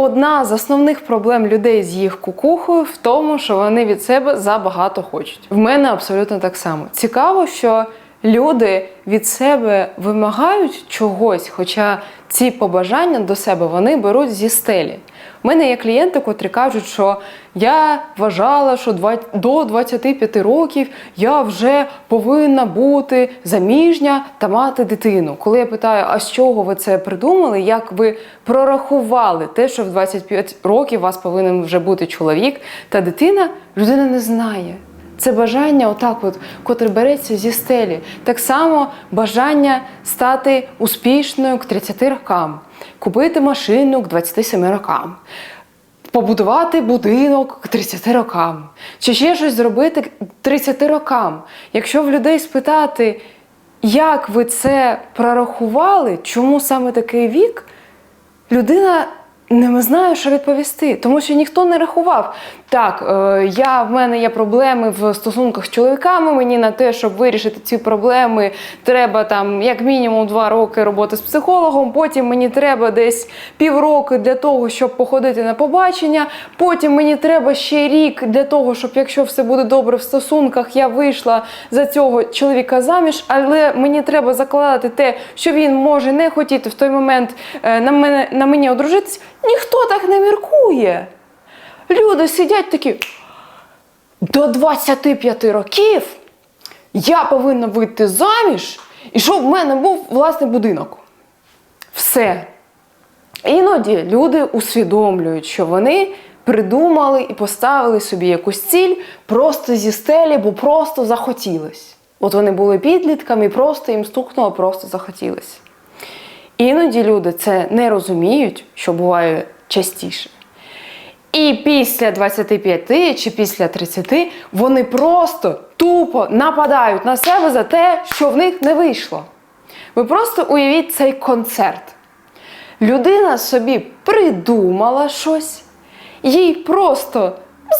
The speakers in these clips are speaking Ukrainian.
Одна з основних проблем людей з їх кукухою в тому, що вони від себе забагато хочуть. В мене абсолютно так само. Цікаво, що люди від себе вимагають чогось, хоча ці побажання до себе вони беруть зі стелі. У мене є клієнти, котрі кажуть, що я вважала, що до 25 років я вже повинна бути заміжня та мати дитину. Коли я питаю, а з чого ви це придумали, як ви прорахували те, що в 25 років у вас повинен вже бути чоловік та дитина, людина не знає. Це бажання, отак, от, котре береться зі стелі. Так само бажання стати успішною к 30 рокам, купити машину к 27 рокам, побудувати будинок к 30 рокам, чи ще щось зробити к 30 рокам. Якщо в людей спитати, як ви це прорахували, чому саме такий вік, людина не знає, що відповісти, тому що ніхто не рахував. Так, е, я, в мене є проблеми в стосунках з чоловіками. Мені на те, щоб вирішити ці проблеми, треба там як мінімум два роки роботи з психологом. Потім мені треба десь півроку для того, щоб походити на побачення. Потім мені треба ще рік для того, щоб якщо все буде добре в стосунках, я вийшла за цього чоловіка заміж. Але мені треба закладати те, що він може не хотіти в той момент е, на мене на мені одружитись. Ніхто так не міркує. Люди сидять такі. До 25 років я повинна вийти заміж, і щоб в мене був власний будинок. Все. Іноді люди усвідомлюють, що вони придумали і поставили собі якусь ціль просто зі стелі, бо просто захотілось. От вони були підлітками, просто їм стукнуло, просто захотілось. Іноді люди це не розуміють, що буває частіше. І після 25 чи після 30 вони просто тупо нападають на себе за те, що в них не вийшло. Ви просто уявіть цей концерт. Людина собі придумала щось, їй просто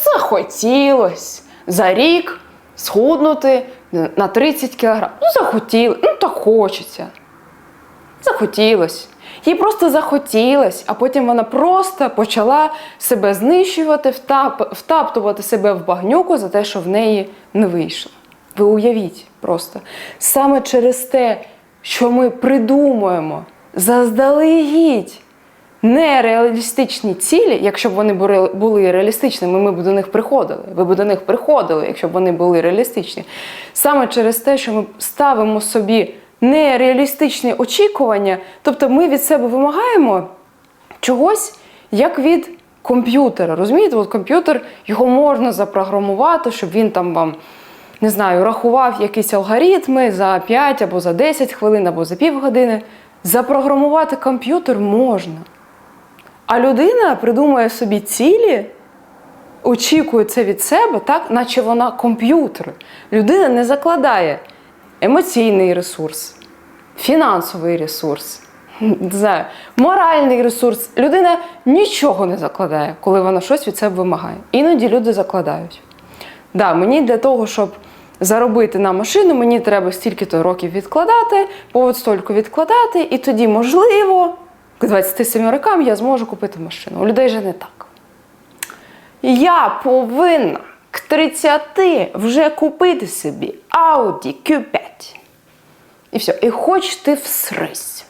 захотілось за рік схуднути на 30 кг. Ну, захотіло, ну так хочеться. Захотілось. Їй просто захотілось, а потім вона просто почала себе знищувати, втап, втаптувати себе в багнюку за те, що в неї не вийшло. Ви уявіть просто. Саме через те, що ми придумуємо заздалегідь нереалістичні цілі, якщо б вони були- реалістичними, ми б до них приходили. Ви б до них приходили, якщо б вони були реалістичні. Саме через те, що ми ставимо собі нереалістичні очікування, тобто ми від себе вимагаємо чогось, як від комп'ютера. Розумієте, от комп'ютер його можна запрограмувати, щоб він там вам. Не знаю, рахував якісь алгоритми за 5 або за 10 хвилин, або за півгодини. Запрограмувати комп'ютер можна. А людина придумує собі цілі, очікує це від себе, так, наче вона комп'ютер. Людина не закладає емоційний ресурс, фінансовий ресурс, не моральний ресурс. Людина нічого не закладає, коли вона щось від себе вимагає. Іноді люди закладають. Да, мені для того, щоб заробити на машину, мені треба стільки-то років відкладати, повод стільки відкладати, і тоді, можливо, к 27 рокам я зможу купити машину. У людей же не так. Я повинна к 30 вже купити собі Audi Q5. І все. І хоч ти всрись.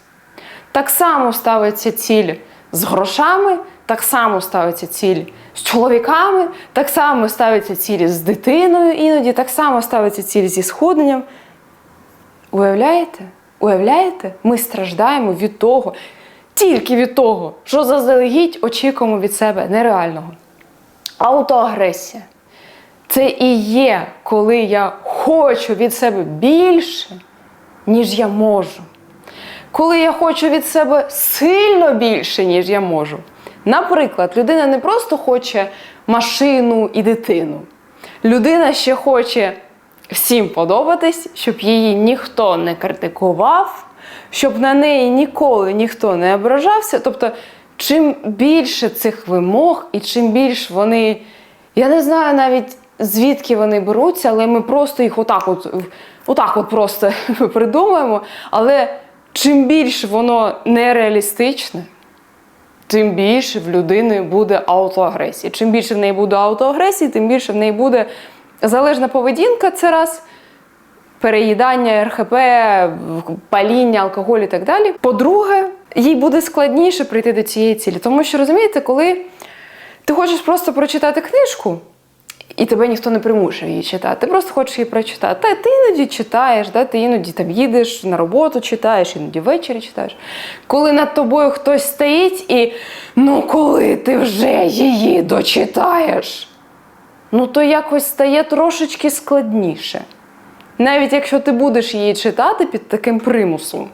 Так само ставиться ціль з грошами, так само ставиться ціль з чоловіками, так само ставиться ціль з дитиною іноді, так само ставиться ціль зі схудненням. Уявляєте? Уявляєте? Ми страждаємо від того, тільки від того, що заздалегідь очікуємо від себе нереального. Аутоагресія. Це і є, коли я хочу від себе більше, ніж я можу. Коли я хочу від себе сильно більше, ніж я можу. Наприклад, людина не просто хоче машину і дитину. Людина ще хоче всім подобатись, щоб її ніхто не критикував, щоб на неї ніколи ніхто не ображався. Тобто, чим більше цих вимог і чим більш вони. Я не знаю навіть звідки вони беруться, але ми просто їх отак от, отак от просто придумуємо. Але чим більше воно нереалістичне, тим більше в людини буде аутоагресії. Чим більше в неї буде аутоагресії, тим більше в неї буде залежна поведінка. Це раз переїдання, РХП, паління, алкоголь і так далі. По-друге, їй буде складніше прийти до цієї цілі. Тому що розумієте, коли ти хочеш просто прочитати книжку, і тебе ніхто не примушує її читати. Ти просто хочеш її прочитати. Та ти іноді читаєш, да? ти іноді там їдеш на роботу, читаєш, іноді ввечері читаєш. Коли над тобою хтось стоїть і ну коли ти вже її дочитаєш, ну то якось стає трошечки складніше. Навіть якщо ти будеш її читати під таким примусом,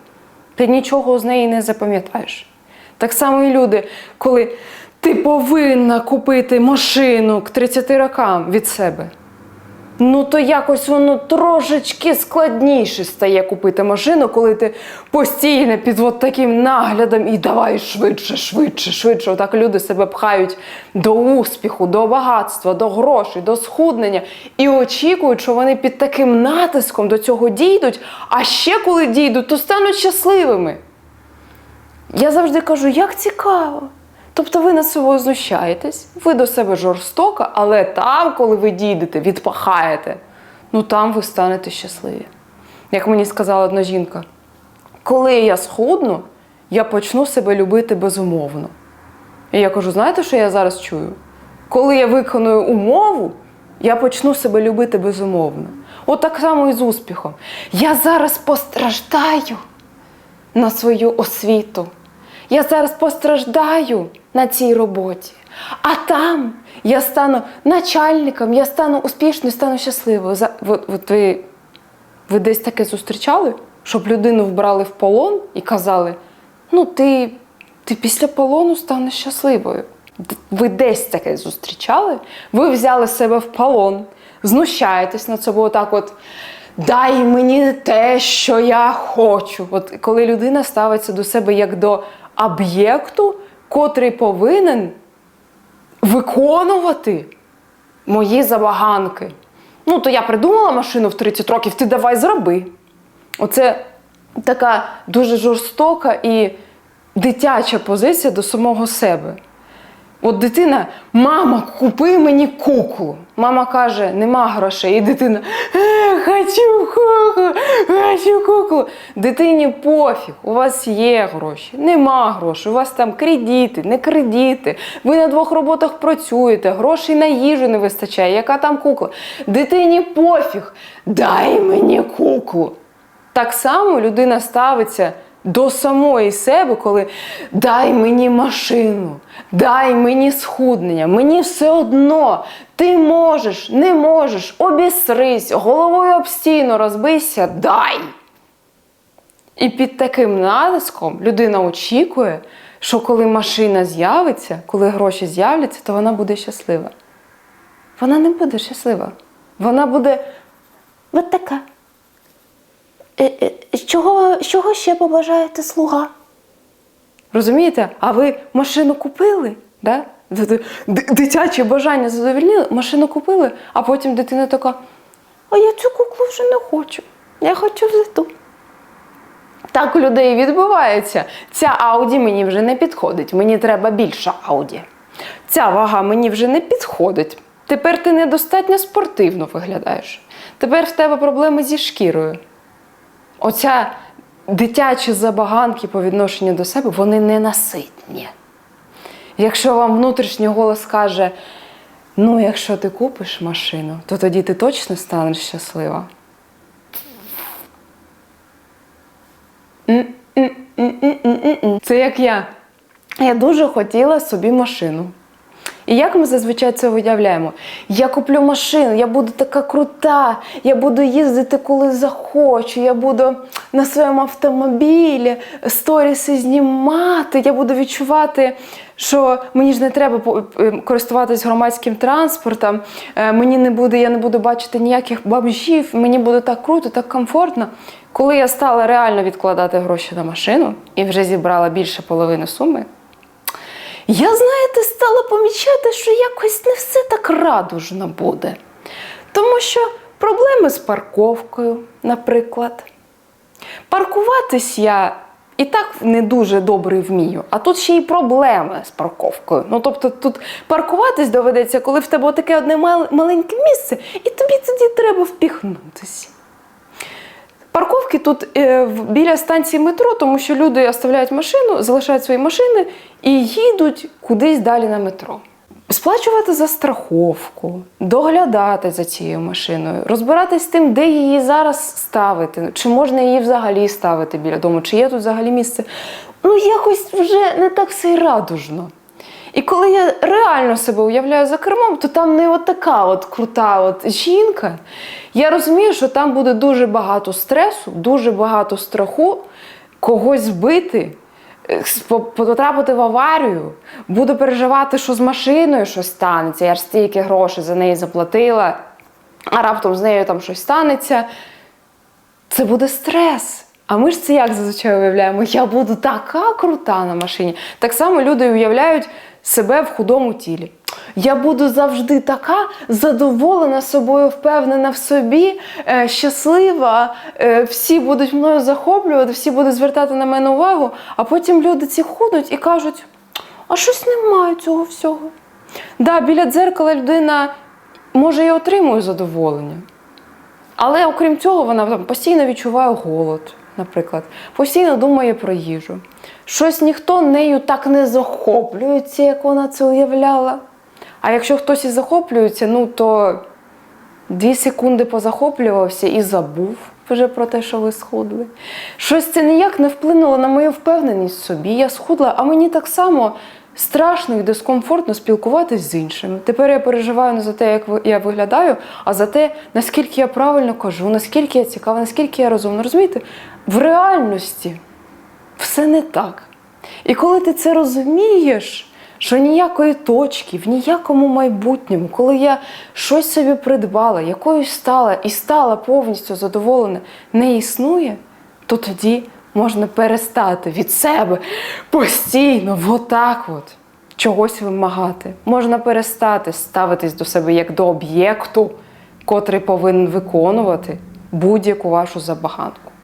ти нічого з неї не запам'ятаєш. Так само і люди, коли ти повинна купити машину к 30 рокам від себе. Ну, то якось воно трошечки складніше стає купити машину, коли ти постійно під от таким наглядом і давай швидше, швидше, швидше. Отак люди себе пхають до успіху, до багатства, до грошей, до схуднення і очікують, що вони під таким натиском до цього дійдуть, а ще коли дійдуть, то стануть щасливими. Я завжди кажу, як цікаво. Тобто ви над собою знущаєтесь, ви до себе жорстоко, але там, коли ви дійдете, відпахаєте, ну там ви станете щасливі. Як мені сказала одна жінка, коли я схудну, я почну себе любити безумовно. І я кажу: знаєте, що я зараз чую? Коли я виконую умову, я почну себе любити безумовно. От так само і з успіхом. Я зараз постраждаю на свою освіту. Я зараз постраждаю на цій роботі. А там я стану начальником, я стану успішною, стану щасливою. От ви, ви десь таке зустрічали, щоб людину вбрали в полон і казали: ну, ти, ти після полону станеш щасливою. Ви десь таке зустрічали? Ви взяли себе в полон, знущаєтесь над собою так от. Дай мені те, що я хочу. От коли людина ставиться до себе як до об'єкту, котрий повинен виконувати мої забаганки. Ну, то я придумала машину в 30 років, ти давай зроби. Оце така дуже жорстока і дитяча позиція до самого себе. От дитина, мама, купи мені куклу. Мама каже, нема грошей. І дитина, е, хочу куклу, хочу куклу. Дитині пофіг, у вас є гроші, нема грошей, у вас там кредити, не кредити. Ви на двох роботах працюєте, грошей на їжу не вистачає. Яка там кукла? Дитині пофіг, дай мені куклу. Так само людина ставиться до самої себе, коли дай мені машину, дай мені схуднення, мені все одно, ти можеш, не можеш, обісрись, головою об стіну розбийся, дай. І під таким натиском людина очікує, що коли машина з'явиться, коли гроші з'являться, то вона буде щаслива. Вона не буде щаслива. Вона буде от така. Е, е, Чого, чого ще побажаєте слуга? Розумієте? А ви машину купили? Да? Дитячі бажання задовольнили, машину купили, а потім дитина така: а я цю куклу вже не хочу. Я хочу вже ту. Так у людей відбувається. Ця Ауді мені вже не підходить. Мені треба більша Ауді. Ця вага мені вже не підходить. Тепер ти недостатньо спортивно виглядаєш. Тепер в тебе проблеми зі шкірою. Оця дитячі забаганки по відношенню до себе, вони ненаситні. Якщо вам внутрішній голос каже, ну, якщо ти купиш машину, то тоді ти точно станеш щаслива. Це як я. Я дуже хотіла собі машину. І як ми зазвичай це уявляємо? Я куплю машину, я буду така крута, я буду їздити коли захочу, я буду на своєму автомобілі сторіси знімати, я буду відчувати, що мені ж не треба е, користуватись громадським транспортом, е, мені не буде, я не буду бачити ніяких бомжів, мені буде так круто, так комфортно. Коли я стала реально відкладати гроші на машину і вже зібрала більше половини суми, я, знаєте, стала помічати, що якось не все так радужно буде. Тому що проблеми з парковкою, наприклад. Паркуватись я і так не дуже добре вмію. А тут ще й проблеми з парковкою. Ну тобто тут паркуватись доведеться, коли в тебе таке одне маленьке місце, і тобі тоді треба впіхнутися. Парковки тут е, біля станції метро, тому що люди оставляють машину, залишають свої машини і їдуть кудись далі на метро. Сплачувати за страховку, доглядати за цією машиною, розбиратись з тим, де її зараз ставити, чи можна її взагалі ставити біля дому, чи є тут взагалі місце. Ну, якось вже не так все й радужно. І коли я реально себе уявляю за кермом, то там не от така от крута от жінка. Я розумію, що там буде дуже багато стресу, дуже багато страху, когось збити, е, потрапити в аварію, буду переживати, що з машиною щось станеться. Я ж стільки грошей за неї заплатила, а раптом з нею там щось станеться. Це буде стрес. А ми ж це як зазвичай уявляємо? Я буду така крута на машині. Так само люди уявляють себе в худому тілі. Я буду завжди така задоволена собою, впевнена в собі, е, щаслива. е, всі будуть мною захоплювати, всі будуть звертати на мене увагу. А потім люди ці худуть і кажуть: а щось немає цього всього. Да, біля дзеркала людина може і отримує задоволення. Але окрім цього, вона там постійно відчуває голод, наприклад, постійно думає про їжу. Щось ніхто нею так не захоплюється, як вона це уявляла. А якщо хтось і захоплюється, ну то дві секунди позахоплювався і забув вже про те, що ви схудли. Щось це ніяк не вплинуло на мою впевненість в собі. Я схудла, а мені так само страшно і дискомфортно спілкуватись з іншими. Тепер я переживаю не за те, як я виглядаю, а за те, наскільки я правильно кажу, наскільки я цікава, наскільки я розумна. Розумієте, в реальності все не так. І коли ти це розумієш, що ніякої точки, в ніякому майбутньому, коли я щось собі придбала, якоюсь стала і стала повністю задоволена, не існує, то тоді можна перестати від себе постійно, отак от, чогось вимагати. Можна перестати ставитись до себе як до об'єкту, котрий повинен виконувати будь-яку вашу забаганку.